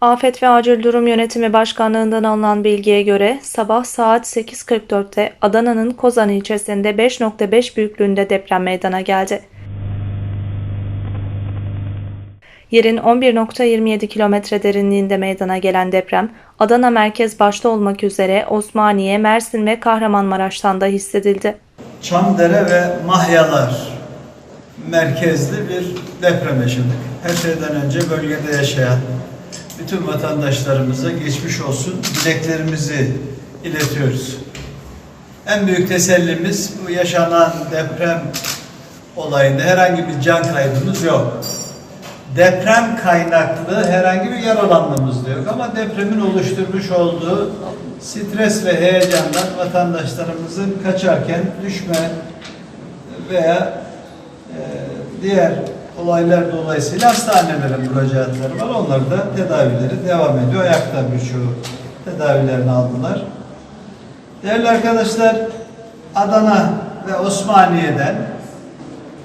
Afet ve Acil Durum Yönetimi Başkanlığından alınan bilgiye göre sabah saat 8.44'te Adana'nın Kozan ilçesinde 5.5 büyüklüğünde deprem meydana geldi. Yerin 11.27 kilometre derinliğinde meydana gelen deprem, Adana merkez başta olmak üzere Osmaniye, Mersin ve Kahramanmaraş'tan da hissedildi. Çamdere ve Mahyalar merkezli bir deprem yaşadık. Her şeyden önce bölgede yaşayan bütün vatandaşlarımıza geçmiş olsun dileklerimizi iletiyoruz. En büyük tesellimiz bu yaşanan deprem olayında herhangi bir can kaybımız yok. Deprem kaynaklı herhangi bir yaralanmamız da yok ama depremin oluşturmuş olduğu stres ve heyecandan vatandaşlarımızın kaçarken düşme veya e, diğer olaylar dolayısıyla hastanelere müracaatları var. Onlar da tedavileri devam ediyor. Ayakta birçoğu tedavilerini aldılar. Değerli arkadaşlar, Adana ve Osmaniye'den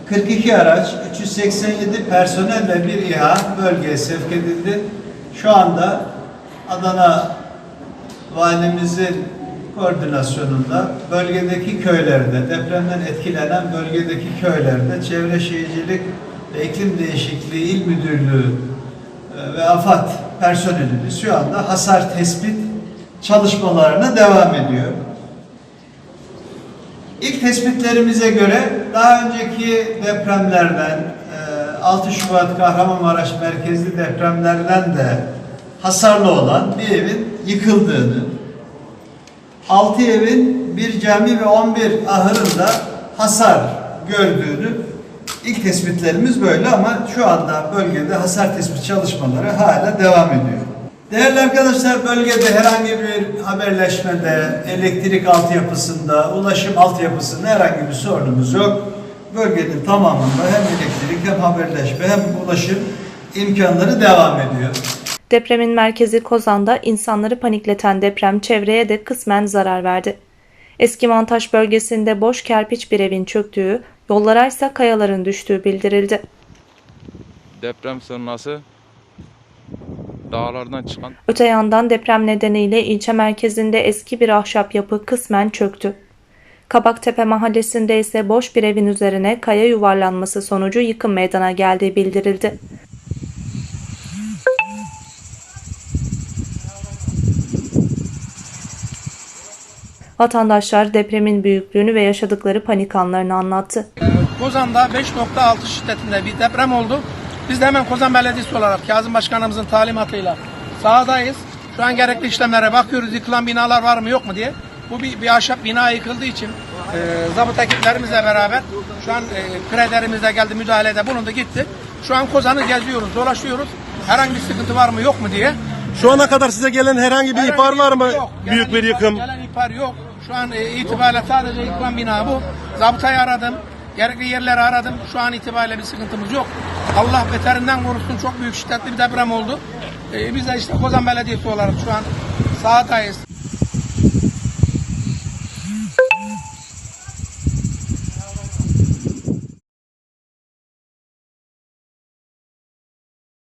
42 araç, 387 personel ve bir İHA bölgeye sevk edildi. Şu anda Adana valimizin koordinasyonunda bölgedeki köylerde, depremden etkilenen bölgedeki köylerde Çevre Şehircilik İklim Değişikliği İl Müdürlüğü e, ve AFAD personelimiz şu anda hasar tespit çalışmalarına devam ediyor. İlk tespitlerimize göre daha önceki depremlerden, e, 6 Şubat Kahramanmaraş merkezli depremlerden de hasarlı olan bir evin yıkıldığını, 6 evin bir cami ve 11 ahırında hasar gördüğünü ilk tespitlerimiz böyle ama şu anda bölgede hasar tespit çalışmaları hala devam ediyor. Değerli arkadaşlar bölgede herhangi bir haberleşmede, elektrik altyapısında, ulaşım altyapısında herhangi bir sorunumuz yok. Bölgenin tamamında hem elektrik hem haberleşme hem ulaşım imkanları devam ediyor. Depremin merkezi Kozan'da insanları panikleten deprem çevreye de kısmen zarar verdi. Eski Mantaş bölgesinde boş kerpiç bir evin çöktüğü, yollara ise kayaların düştüğü bildirildi. deprem sonrası dağlardan çıkan Öte yandan deprem nedeniyle ilçe merkezinde eski bir ahşap yapı kısmen çöktü. Kabaktepe mahallesinde ise boş bir evin üzerine kaya yuvarlanması sonucu yıkım meydana geldiği bildirildi. Vatandaşlar depremin büyüklüğünü ve yaşadıkları panik anlarını anlattı. Kozan'da 5.6 şiddetinde bir deprem oldu. Biz de hemen Kozan Belediyesi olarak Kazım Başkanımızın talimatıyla sahadayız. Şu an gerekli işlemlere bakıyoruz. Yıkılan binalar var mı yok mu diye. Bu bir, bir ahşap bina yıkıldığı için e, zabıt ekiplerimizle beraber şu an e, krederimiz de geldi müdahalede bulundu gitti. Şu an Kozan'ı geziyoruz, dolaşıyoruz. Herhangi bir sıkıntı var mı yok mu diye. Şu ana kadar size gelen herhangi bir Herhangi ihbar var mı? yok. Büyük Gelen bir ihbar- yıkım. Gelen ihbar yok. Şu an e, itibariyle sadece yıkılan bina bu. Zabıtayı aradım. Gerekli yerleri aradım. Şu an itibariyle bir sıkıntımız yok. Allah beterinden korusun. Çok büyük şiddetli bir deprem oldu. E, biz de işte Kozan Belediyesi olarak şu an sahadayız.